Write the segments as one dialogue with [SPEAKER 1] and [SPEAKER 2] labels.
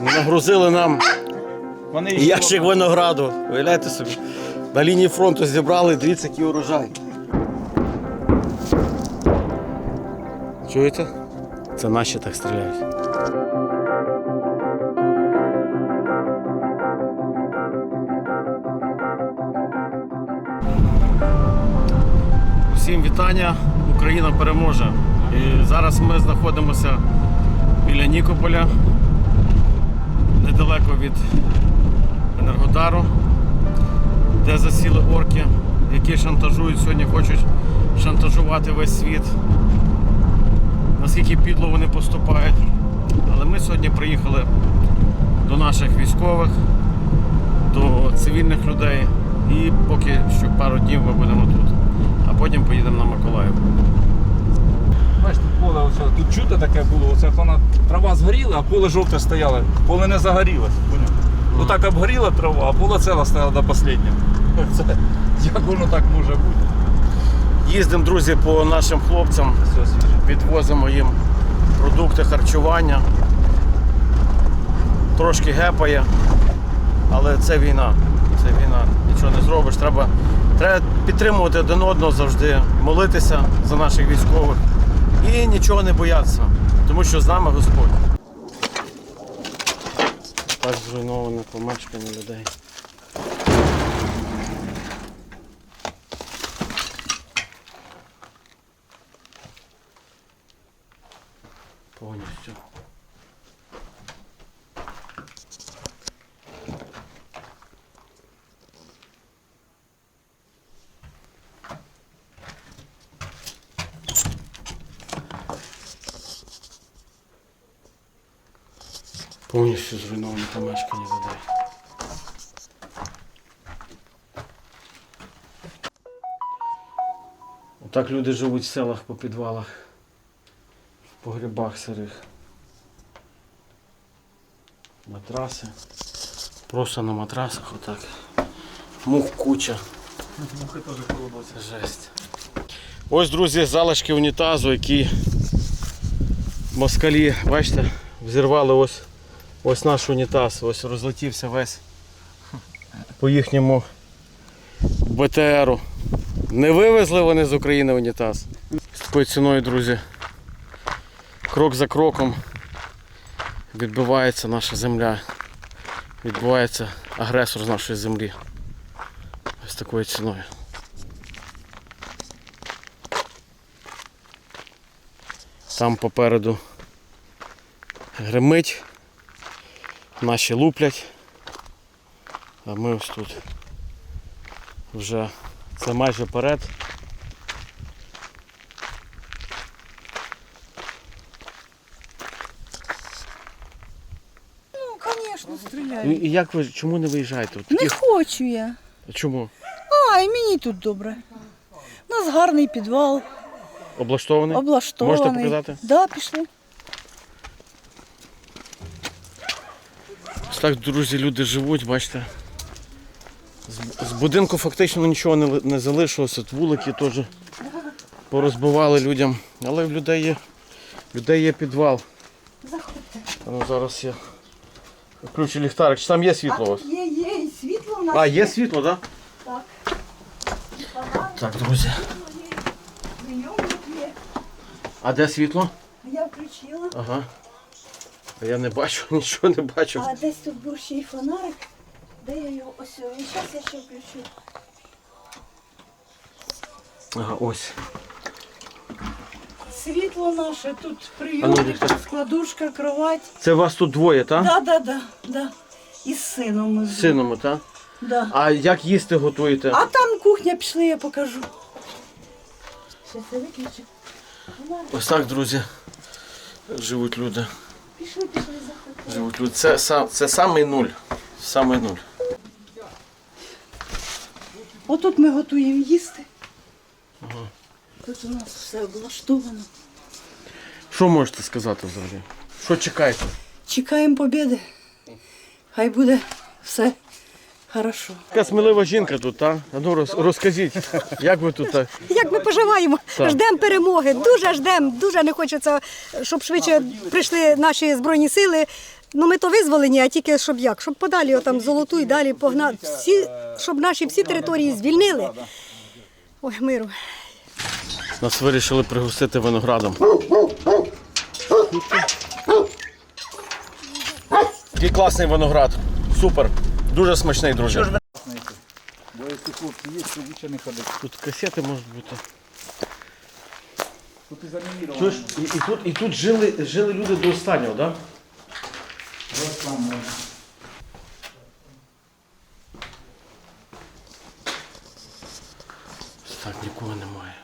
[SPEAKER 1] Нагрузили нам
[SPEAKER 2] Вони
[SPEAKER 1] ящик винограду. Уявляєте собі. На лінії фронту зібрали, дивіться, який урожай. Чуєте? Це наші так стріляють. Всім вітання! Україна переможе. І зараз ми знаходимося біля Нікополя, недалеко від Енергодару, де засіли орки, які шантажують сьогодні, хочуть шантажувати весь світ. Наскільки підло вони поступають. Але ми сьогодні приїхали до наших військових, до цивільних людей і поки що пару днів ми будемо тут. Потім поїдемо на Миколаїв.
[SPEAKER 2] Бачите, поле оце, тут чути таке було, оце вона трава згоріла, а поле жовте стояло. Поле не загорілось. поняв? Ну так обгоріла трава, а поле ціле стояло до останнього. Це, як воно так може бути?
[SPEAKER 1] Їздимо, друзі, по нашим хлопцям, відвозимо їм продукти харчування. Трошки гепає, але це війна. Це війна. Нічого не зробиш. Треба, треба підтримувати один одного завжди, молитися за наших військових і нічого не боятися, тому що з нами Господь. Так зруйноване помешкання людей. Повністю. Повністю зруйноване помешкання людей. Отак люди живуть в селах по підвалах, в погрібах сирих. Матраси. Просто на матрасах отак. Мух куча.
[SPEAKER 2] Мухи теж колодоці.
[SPEAKER 1] Це жесть. Ось, друзі, залишки унітазу, які москалі, бачите, взірвали ось, ось наш унітаз, ось розлетівся весь по їхньому БТРу. Не вивезли вони з України унітаз. З такою ціною, друзі. Крок за кроком відбивається наша земля. Відбувається агресор з нашої землі. Ось такою ціною. Там попереду гримить, наші луплять, а ми ось тут вже це майже перед.
[SPEAKER 3] Ну, звісно,
[SPEAKER 1] І,
[SPEAKER 3] стріляю.
[SPEAKER 1] і як ви чому не виїжджаєте? От
[SPEAKER 3] Не
[SPEAKER 1] таких-
[SPEAKER 3] хочу я.
[SPEAKER 1] Чому?
[SPEAKER 3] А, і мені тут добре. У нас гарний підвал,
[SPEAKER 1] Облаштований?
[SPEAKER 3] облаштований.
[SPEAKER 1] Можете показати?
[SPEAKER 3] Да, пішли.
[SPEAKER 1] Так, друзі, люди живуть, бачите. З, будинку фактично нічого не, не залишилося. От вулики теж порозбивали людям. Але в людей є, в людей є підвал.
[SPEAKER 3] Заходьте.
[SPEAKER 1] Ну, зараз я включу ліхтарик. Чи там є світло у вас?
[SPEAKER 3] Є, є, і світло у нас.
[SPEAKER 1] А, є світло, так?
[SPEAKER 3] Так.
[SPEAKER 1] Так, друзі.
[SPEAKER 3] Прийомник є.
[SPEAKER 1] А де світло?
[SPEAKER 3] Я включила.
[SPEAKER 1] Ага. А я не бачу, нічого не бачу.
[SPEAKER 3] А десь тут був ще й фонарик. Де я його ось? Зараз я ще включу.
[SPEAKER 1] Ага, ось.
[SPEAKER 3] Світло наше, тут прийомник,
[SPEAKER 1] ну, Віктор.
[SPEAKER 3] складушка, кровать.
[SPEAKER 1] Це вас тут двоє, так?
[SPEAKER 3] Да, да, да, да. І з сином ми
[SPEAKER 1] З сином, так?
[SPEAKER 3] Да.
[SPEAKER 1] А як їсти готуєте?
[SPEAKER 3] А там кухня пішли, я покажу. Щас я виключу.
[SPEAKER 1] Ось так, друзі. Живуть люди.
[SPEAKER 3] Пішли, пішли, заходьте.
[SPEAKER 1] Живуть. Це, сам- це самий нуль. Самий нуль.
[SPEAKER 3] Отут ми готуємо їсти. Тут у нас все облаштовано.
[SPEAKER 1] Що можете сказати взагалі? Що чекаєте?
[SPEAKER 3] Чекаємо побіди. Хай буде все хорошо.
[SPEAKER 1] Така смілива жінка тут, а? Ну роз- розкажіть, як ви тут? а?
[SPEAKER 4] Як ми поживаємо?
[SPEAKER 1] Так.
[SPEAKER 4] Ждемо перемоги. Дуже ждемо. Дуже не хочеться, щоб швидше прийшли наші збройні сили. Ну ми то визволені, а тільки щоб як? Щоб подалі отам золоту і далі погнати. Всі, щоб наші всі території звільнили. Ой, миру.
[SPEAKER 1] Нас вирішили пригостити виноградом. Який класний виноград. Супер. Дуже смачний, друзі.
[SPEAKER 2] Бо якщо хлопці є, то лучше не ходити.
[SPEAKER 1] Тут касети можуть бути.
[SPEAKER 2] Тут і замінірувано.
[SPEAKER 1] Чуєш, і, і тут, і тут жили, жили люди до останнього, так? Да?
[SPEAKER 2] Ось там можна.
[SPEAKER 1] Так, нікого немає.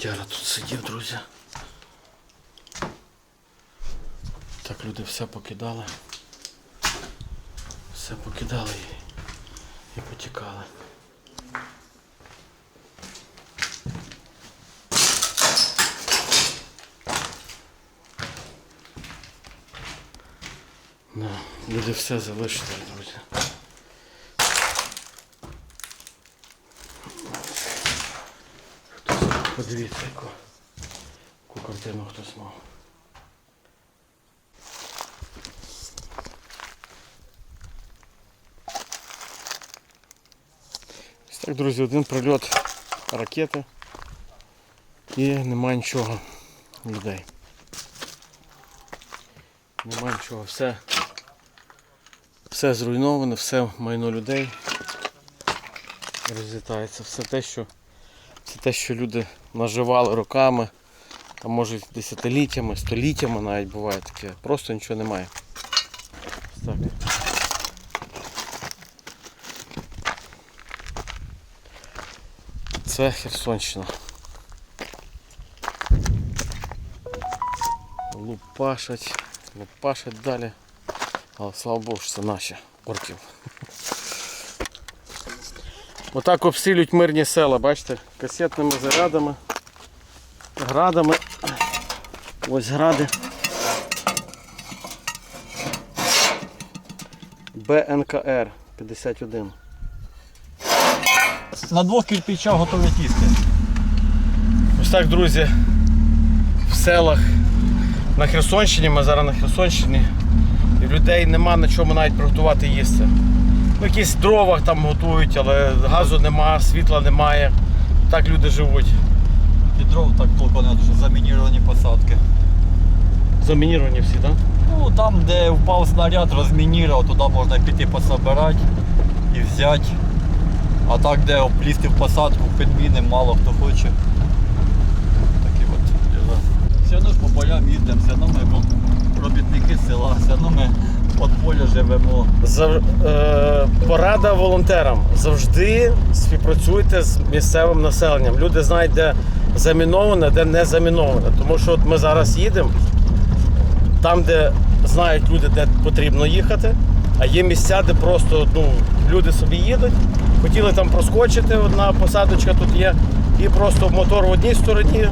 [SPEAKER 1] Котяра тут сидів, друзі. Так, люди все покидали. Все покидали і, потікали. Ну, люди все залишили, друзі. Подивіться, яку, яку картину хтось мав. Так, друзі, один прильот ракети і немає нічого людей. Нема нічого, все, все зруйноване, все майно людей розлітається. Все те, що, все те, що люди наживали роками, а може десятиліттями, століттями навіть буває таке. Просто нічого немає. Так. Це Херсонщина. Лупашать, лупашать далі. Але слава Богу, що це наші орків. Отак обстрілюють мирні села, бачите, касетними зарядами, градами. Ось гради. БНКР 51.
[SPEAKER 5] На двох кирпичах готові тісти.
[SPEAKER 1] Ось так, друзі, в селах на Херсонщині, ми зараз на Херсонщині, і людей нема на чому навіть приготувати їсти. Ну, якісь дрова там готують, але газу нема, світла немає. Так люди живуть.
[SPEAKER 5] І дров так толку не що замініровані посадки.
[SPEAKER 1] Замініровані всі, так?
[SPEAKER 5] Ну там, де впав снаряд, розмінірував, туди можна піти пособирати і взяти. А так, де облізти в посадку, підміни, мало хто хоче. Такі от діла. Все одно ж по полям їздимо, все одно ми робітники села, все одно ми під живемо.
[SPEAKER 1] Зав... Е... Порада волонтерам. Завжди співпрацюйте з місцевим населенням. Люди знають, де заміноване, де не заміноване. Тому що от ми зараз їдемо там, де знають люди, де потрібно їхати, а є місця, де просто ну, люди собі їдуть, хотіли там проскочити, одна посадочка тут є, і просто мотор в одній стороні,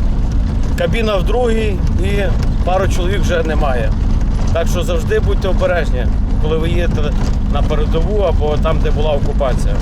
[SPEAKER 1] кабіна в другій і пару чоловік вже немає. Так що завжди будьте обережні, коли ви їдете на передову або там, де була окупація.